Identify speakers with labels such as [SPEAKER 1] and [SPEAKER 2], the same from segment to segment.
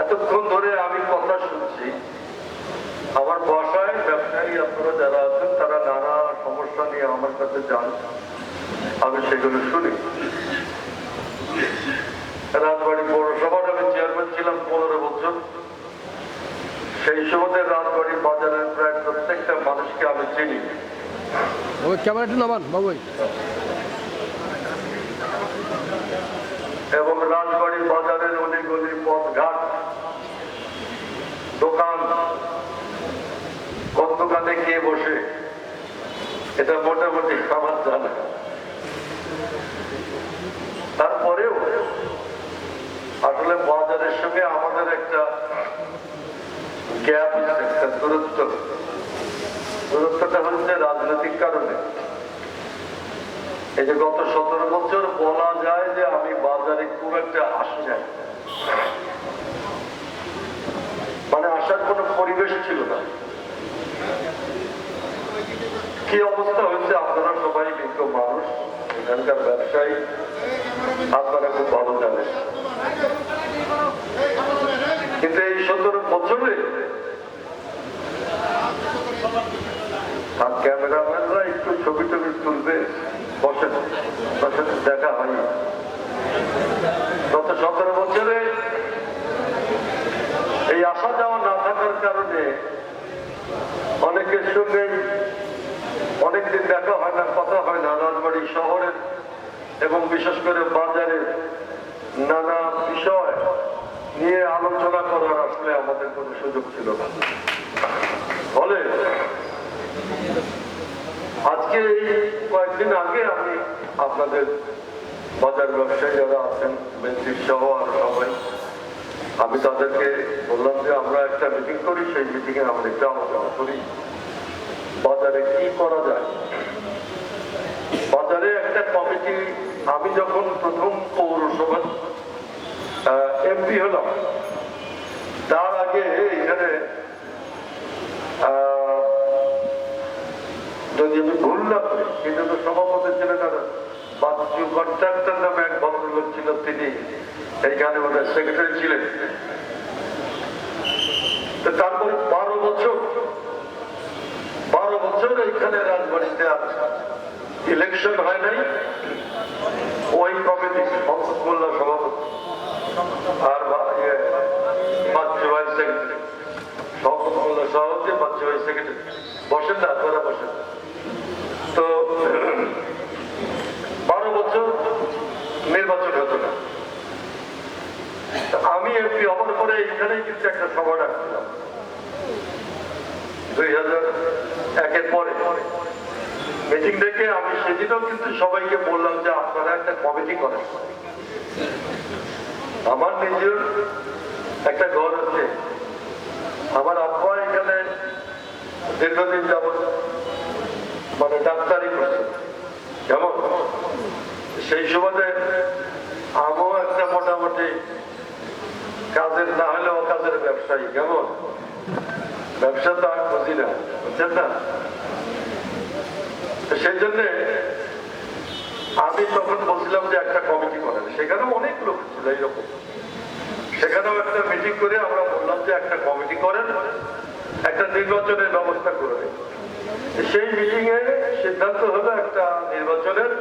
[SPEAKER 1] এতক্ষণ ধরে আমি কথা শুনছি। আমার বাসায় ব্যবসায়ী আপনারা যারা আছেন, তারা নানা সমস্যা নিয়ে আমার কাছে যান। আমি সেগুলো শুনি। রাজবাড়ি পৌরসভার আমি চেয়ারম্যান ছিলাম পনেরো বছর। সেই সময় রাজবাড়ি বাজারের প্রায় প্রত্যেকটা মানুষকে আমি চিনি।
[SPEAKER 2] বাবু ক্যামেরা একটু নামান বাবু
[SPEAKER 1] এবং রাজবাড়ি বাজারের অলিগলি পথঘাট দোকান কোন দোকানে কে বসে এটা মোটামুটি আমার জানা। তারপরেও আসলে বাজারের সঙ্গে আমাদের একটা গ্যাপ একটা দূরত্ব। দূরত্বটা হচ্ছে রাজনৈতিক কারণে। এই যে গত সতেরো বছর বলা যায় যে আমি বাজারে খুব একটা আসি নাই। মানে আসার কোনো পরিবেশ ছিল না। কি অবস্থা হয়েছে? আপনারা সবাই বিজ্ঞ মানুষ, এখানকার ব্যবসায়ী। আপনারা খুব ভালো জানেন। কিন্তু এই সতেরো বছরে আর ক্যামেরাম্যানরা একটু ছবি টবি তুলবে বসেন বসেন দেখা হয় গত সতেরো বছরে এই আসা যাওয়া না থাকার কারণে অনেকের সঙ্গে না কথা হয় না। রাজবাড়ি শহরের এবং বিশেষ করে বাজারের নানা বিষয় নিয়ে আলোচনা করার আসলে আমাদের কোনো সুযোগ ছিল না। ফলে আজকে এই কয়েকদিন আগে আমি আপনাদের বাজার ব্যবসায়ী যারা আছেন, মেন্ত্রী সহ আর সবাই, আমি তাদেরকে বললাম যে আমরা একটা মিটিং করি। সেই মিটিং এ আমরা একটু আলোচনা করি। বাজারে কি করা যায়? বাজারে কমিটি আমি যখন প্রথম পৌরসভা এমপি হলাম, তার আগে এখানে যদি আমি ভুল না করি কিন্তু তো সভাপতি ছিলেন কন্ট্রাক্টর নামে এক ভদ্রলোক ছিল, তিনি এইখানে ওদের সেক্রেটারি ছিলেন। তারপর বারো বছর বারো বছর এইখানে রাজবাড়িতে আর ইলেকশন হয় নাই ওই কমিটি সম্পদ মোল্লা সভাপতি আর বা- ইয়ে, বাচ্চু ভাই সেক্রেটারি সম্পদ মোল্লা সভাপতি বাচ্চু ভাই সেক্রেটারি বসেন না আপনারা বসেন তো বারো বছর নির্বাচন হতো না তা আমি এমপি হওয়ার পরে এখানেই কিন্তু একটা সভা ডাকছিলাম দুই হাজার একের পরে। মিটিং ডেকে আমি সেদিনও কিন্তু সবাইকে বললাম যে আপনারা একটা কমিটি করেন। আমার নিজের একটা ঘর আছে। আমার আব্বা এখানে দীর্ঘদিন যাবত মানে ডাক্তারি করছে। কেমন? সেই একটা মোটামুটি কাজের না হলেও কাজের ব্যবসায়ী, কেমন? ব্যবসা তো আর বুঝি না, বুঝছেন না? সেই জন্যে আমি তখন বলছিলাম যে একটা কমিটি করেন। সেখানেও অনেক লোক ছিল এইরকম। সেখানেও একটা মিটিং করে আমরা বললাম যে একটা কমিটি করেন, একটা নির্বাচনের ব্যবস্থা করে। সেই মিটিং এ সিদ্ধান্ত হলো একটা নির্বাচনের,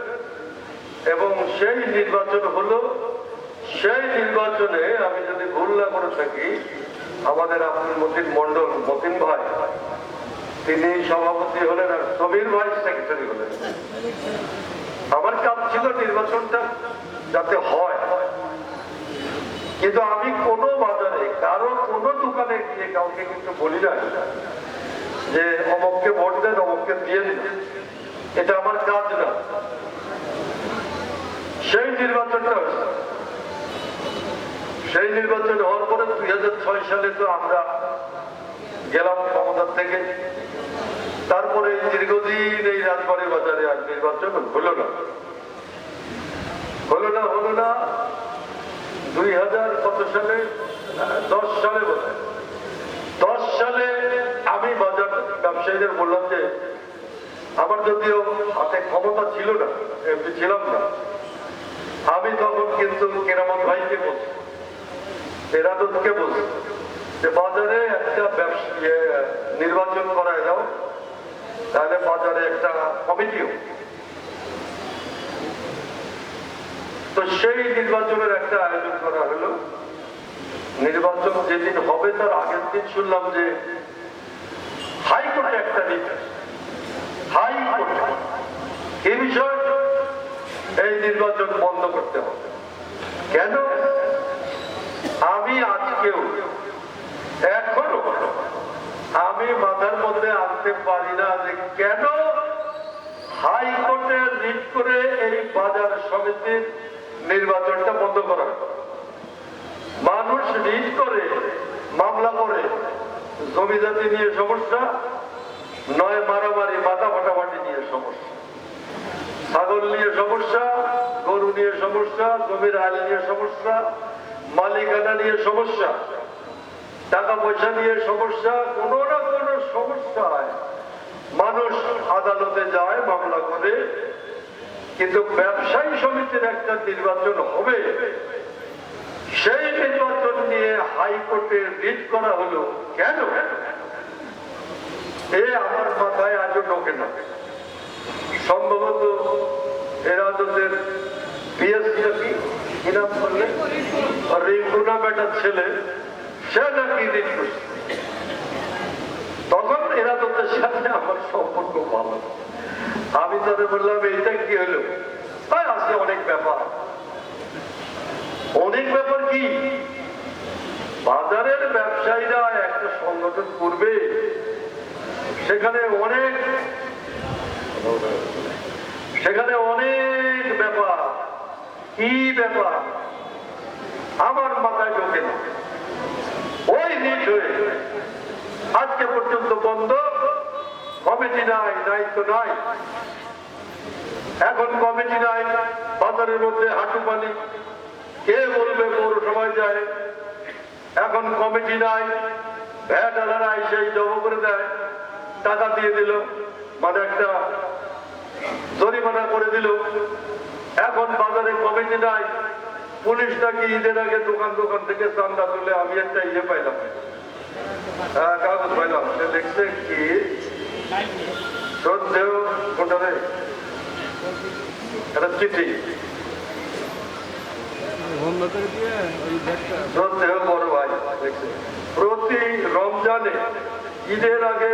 [SPEAKER 1] এবং সেই নির্বাচন হলো সেই নির্বাচনে আমি যদি ভুল না করে থাকি, আমাদের আব্দুল মতিন মন্ডল মতিন ভাই, তিনি সভাপতি হলেন আর সমীর ভাই সেক্রেটারি হলেন। আমার কাজ ছিল নির্বাচনটা যাতে হয়। কিন্তু আমি কোনো বাজারে, কারও কোনো দোকানে গিয়ে কাউকে কিন্তু বলি না যে অমককে ভোট দেন, অমককে দিয়ে দিন। এটা আমার কাজ না। সেই নির্বাচনটা সেই নির্বাচন হওয়ার পরে দুই হাজার ছয় সালে তো আমরা গেলাম ক্ষমতার থেকে। তারপরে দীর্ঘদিন এই রাজবাড়ি বাজারে আর নির্বাচন হলো না। হলো না হলো না, দুই হাজার কত সালে? দশ সালে দশ সালে আমি বাজার ব্যবসায়ীদের বললাম যে, আমার যদিও হাতে ক্ষমতা ছিল না ছিলাম না, আমি তখন কিন্তু কেরামত ভাইকে বলছি। এরাদতকে বলছি যে বাজারে একটা ব্যবসা ইয়ে, নির্বাচন করায় দাও তাহলে বাজারে একটা কমিটিও। তো সেই নির্বাচনের একটা আয়োজন করা হলো। নির্বাচন যেদিন হবে তার আগের দিন শুনলাম যে হাইকোর্টে একটা নির্দেশ হাইকোর্ট। এই বিষয় এই নির্বাচন বন্ধ করতে হবে। কেন? আমি আজকেও এখনও আমি মাথার মধ্যে আনতে পারি না যে কেন হাইকোর্টে রিট করে এই বাজার সমিতির নির্বাচনটা বন্ধ করা মানুষ রিট করে, মামলা করে, জমি জাতি নিয়ে সমস্যা, নয় মারামারি, মাথা ফাটাফাটি নিয়ে সমস্যা। ছাগল নিয়ে সমস্যা, গরু নিয়ে সমস্যা, জমির আইল নিয়ে সমস্যা মালিকানা নিয়ে সমস্যা টাকা পয়সা নিয়ে সমস্যা, কোনো না কোনো সমস্যায় মানুষ আদালতে যায়, মামলা করে। কিন্তু ব্যবসায়ী সমিতির একটা নির্বাচন হবে। সেই নির্বাচন নিয়ে হাইকোর্টে রিট করা হলো কেন? এ আমার মাথায় আজও ঢোকে না। সম্ভবত এরাজতের পিএসসি নাকি কি নাম বললেন আর একটা ছেলে, সে নাকি তখন এরাজতের সাথে আমার সম্পর্ক ভালো। আমি তাদের বললাম, এইটা কি হলো? তাই অনেক ব্যাপার। অনেক ব্যাপার কি? বাজারের ব্যবসায়ীরা একটা সংগঠন করবে, সেখানে অনেক সেখানে অনেক কি ব্যাপার? আমার মাথায় ঢোকে না। ওই নিট হয়ে। আজকে পর্যন্ত বন্ধ। কমিটি নাই, দায়িত্ব নাই। এখন কমিটি নাই, বাজারের মধ্যে হাঁটু পানি। কে বলবে পৌরসভায় যায়? এখন কমিটি নাই। ভ্যাট আলারা সেই জমা করে দেয়। টাকা দিয়ে দিল। মানে একটা জরিমানা করে দিল। এখন বাজারে কমিটি নাই। পুলিশ নাকি ঈদের আগে দোকান দোকান থেকে চান্দা তুলে আমি একটা ইয়ে পাইলাম। হ্যাঁ কাগজ পাইলাম। সে দেখছে কি? শ্রদ্ধেয় কোনটা রে চিঠি। প্রতি রমজানে ঈদের আগে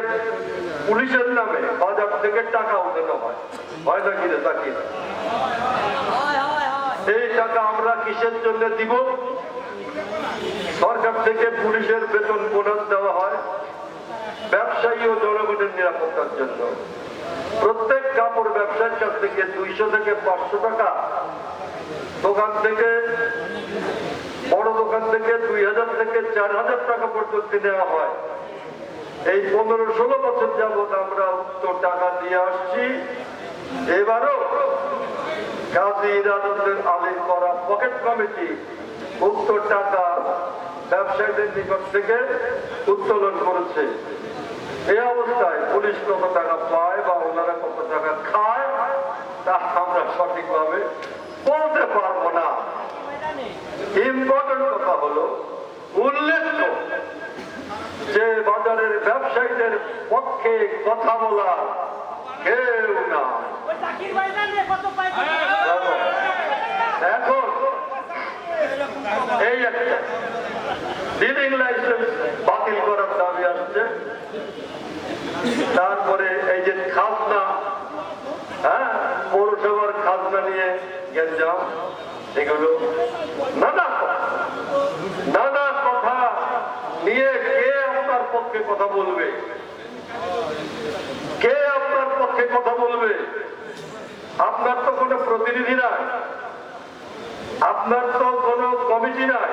[SPEAKER 1] পুলিশের নামে বাজার থেকে টাকা উঠানো হয়। হয় না কিনে তাকি এই টাকা আমরা কিসের জন্য দিব? সরকার থেকে পুলিশের বেতন বোনাস দেওয়া হয় ব্যবসায়ী ও জনগণের নিরাপত্তার জন্য। প্রত্যেক কাপড় ব্যবসার কাছ থেকে দুইশো থেকে পাঁচশো টাকা, দোকান থেকে, বড় দোকান থেকে দুই হাজার থেকে চার হাজার টাকা পর্যন্ত নেওয়া হয়। এই পনেরো ষোলো বছর যাবৎ আমরা উত্তর টাকা দিয়ে আসছি। এবারও কাজী ইরাদতের আলীর করা পকেট কমিটি উত্তর টাকা ব্যবসায়ীদের নিকট থেকে উত্তোলন করেছে। এই অবস্থায় পুলিশ কত টাকা পায় বা ওনারা কত টাকা খায়, তা আমরা সঠিকভাবে বলতে পারব না। ইম্পর্টেন্ট কথা হলো, উল্লেখ্য যে বাজারের ব্যবসায়ীদের পক্ষে কথা বলা কেউ না এখন এই একটা লিভিং লাইসেন্স বাতিল করার দাবি আসছে। তারপরে এই যে খাজনা হ্যাঁ পৌরসভার খাজনা নিয়ে গেঞ্জাম, এগুলো নানা নানা কথা নিয়ে আপনার পক্ষে কথা বলবে? কে আপনার পক্ষে কথা বলবে? আপনার তো কোনো প্রতিনিধি নাই। আপনার তো কোনো কমিটি নাই।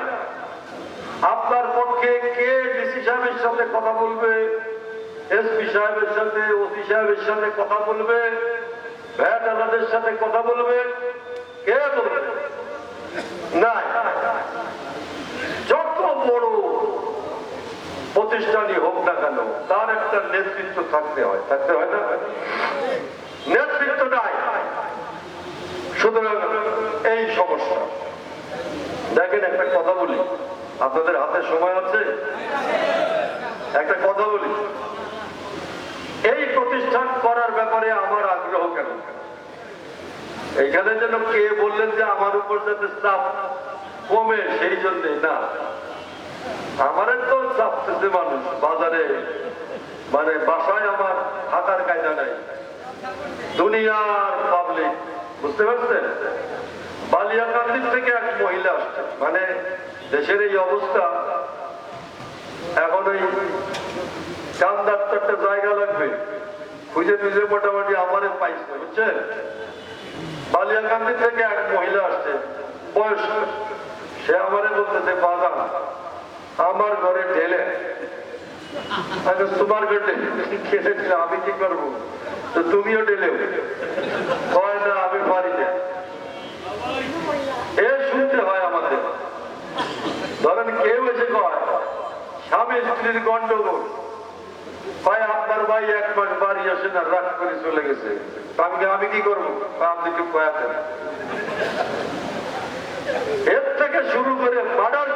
[SPEAKER 1] আপনার পক্ষে কে ডিসি সাহেবের সাথে কথা বলবে? এসপি সাহেবের সাথে, ওসি সাহেবের সাথে কথা বলবে? ভ্যাট আলাদের সাথে কথা বলবে? কে বলবে? নাই। যত বড় প্রতিষ্ঠানই হোক না কেন, তার একটা নেতৃত্ব থাকতে হয়। থাকতে হয় না? নেতৃত্ব নাই। সুতরাং এই সমস্যা। দেখেন, একটা কথা বলি। আপনাদের হাতে সময় আছে? একটা কথা বলি। এই প্রতিষ্ঠান করার ব্যাপারে আমার আগ্রহ কেন? এইখানে যেন কে বললেন যে আমার উপর যাতে চাপ কমে, সেই জন্যে না। আমার তো চাপতেছে মানুষ বাজারে মানে বাসায় আমার থাকার কায়দা নাই। দুনিয়ার পাবলিক বুঝতে পারছেন? বালিয়াকান্দির থেকে এক মহিলা মানে দেশের এই অবস্থা, এখন ওই চান্দার তো জায়গা লাগবে। খুঁজে খুঁজে মোটামুটি আমারে পাইছে, বুঝছেন? বালিয়াকান্দি থেকে এক মহিলা আসছে, বয়স্ক। সে আমারে বলতেছে বাগান আমার ঘরে ঢেলে। আচ্ছা তোমার ঘরে ঢেলে। আমি কি করব? তো তুমিও ঢেলেও কয় না, আমি পারি না। এ শুনতে হয় আমাদের। ধরেন কেউ এসে কয়, স্বামী স্ত্রীর গন্ডগোল। ভাই আপনার ভাই এক মাস বাড়ি আসে না, রাগ করে চলে গেছে। আমি আমি কি করব? আপনি একটু কয়াতেন এর থেকে শুরু করে মার্ডার